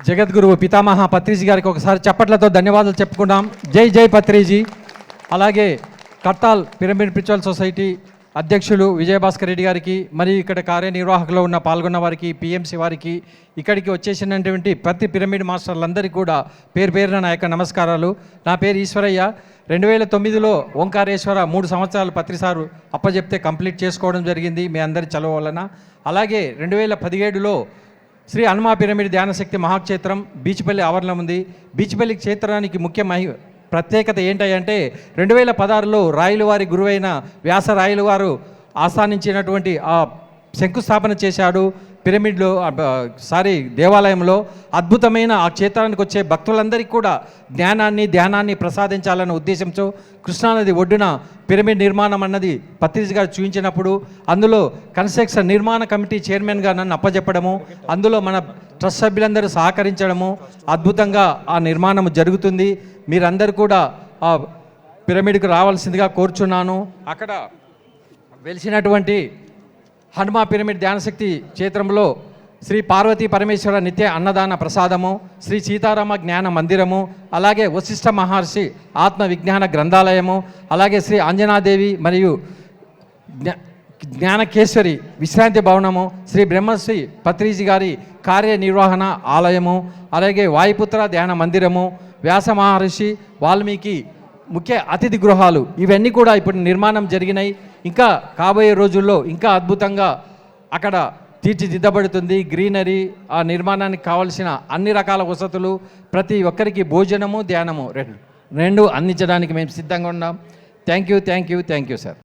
జగద్గురువు పితామహ పత్రిజీ గారికి ఒకసారి చప్పట్లతో ధన్యవాదాలు చెప్పుకున్నాం జై జై పత్రిజీ. అలాగే కట్టాల్ పిరమిడ్ స్పిరిచువల్ సొసైటీ అధ్యక్షులు విజయభాస్కర్ రెడ్డి గారికి మరియు ఇక్కడ కార్యనిర్వాహకులో ఉన్న పాల్గొన్న వారికి పిఎంసి వారికి ఇక్కడికి వచ్చేసినటువంటి ప్రతి పిరమిడ్ మాస్టర్లందరికీ కూడా పేరు పేరున నా యొక్క నమస్కారాలు. నా పేరు ఈశ్వరయ్య. రెండు వేల తొమ్మిదిలో ఓంకారేశ్వర మూడు సంవత్సరాలు పత్రిసారు అప్పచెప్తే కంప్లీట్ చేసుకోవడం జరిగింది మీ అందరి చదువు వలన అలాగే రెండు వేల పదిహేడులో శ్రీ హనుమా పిరమిడ్ ధ్యానశక్తి మహాక్షేత్రం బీచ్పల్లి ఆవరణం ఉంది. బీచ్పల్లి క్షేత్రానికి ముఖ్య మహి ప్రత్యేకత ఏంటంటే రెండు వేల పదహారులో రాయలవారి గురువైన వ్యాస రాయలవారు ఆస్థానించినటువంటి ఆ శంకుస్థాపన చేశాడు. పిరమిడ్లో సారీ దేవాలయంలో అద్భుతమైన ఆ క్షేత్రానికి వచ్చే భక్తులందరికీ కూడా జ్ఞానాన్ని ధ్యానాన్ని ప్రసాదించాలన్న ఉద్దేశంతో కృష్ణానది ఒడ్డున పిరమిడ్ నిర్మాణం అన్నది పత్రిజ్ గారు చూపించినప్పుడు అందులో కన్స్ట్రక్షన్ నిర్మాణ కమిటీ చైర్మన్గా నన్ను అప్పజెప్పడము అందులో మన ట్రస్ట్ సభ్యులందరూ సహకరించడము అద్భుతంగా ఆ నిర్మాణం జరుగుతుంది. మీరందరూ కూడా ఆ పిరమిడ్కు రావాల్సిందిగా కోరుచున్నాను. అక్కడ వెలిసినటువంటి హనుమా పిరమిడ్ ధ్యానశక్తి క్షేత్రంలో శ్రీ పార్వతీ పరమేశ్వర నిత్య అన్నదాన ప్రసాదము శ్రీ సీతారామ జ్ఞాన మందిరము అలాగే వశిష్ఠ మహర్షి ఆత్మ విజ్ఞాన గ్రంథాలయము అలాగే శ్రీ అంజనాదేవి మరియు జ్ఞా- జ్ఞానకేశ్వరి విశ్రాంతి భవనము శ్రీ బ్రహ్మశ్రీ పత్రిజీ గారి కార్యనిర్వహణ ఆలయము అలాగే వాయుపుత్ర ధ్యాన మందిరము వ్యాస మహర్షి వాల్మీకి ముఖ్య అతిథి గృహాలు ఇవన్నీ కూడా ఇప్పుడు నిర్మాణం జరిగినాయి. ఇంకా కాబోయే రోజుల్లో ఇంకా అద్భుతంగా అక్కడ తీర్చిదిద్దబడుతుంది. గ్రీనరీ ఆ నిర్మాణానికి కావలసిన అన్ని రకాల వసతులు ప్రతి ఒక్కరికి భోజనము ధ్యానము రెండు రెండు అందించడానికి మేము సిద్ధంగా ఉన్నాం. Thank you thank you thank you sir.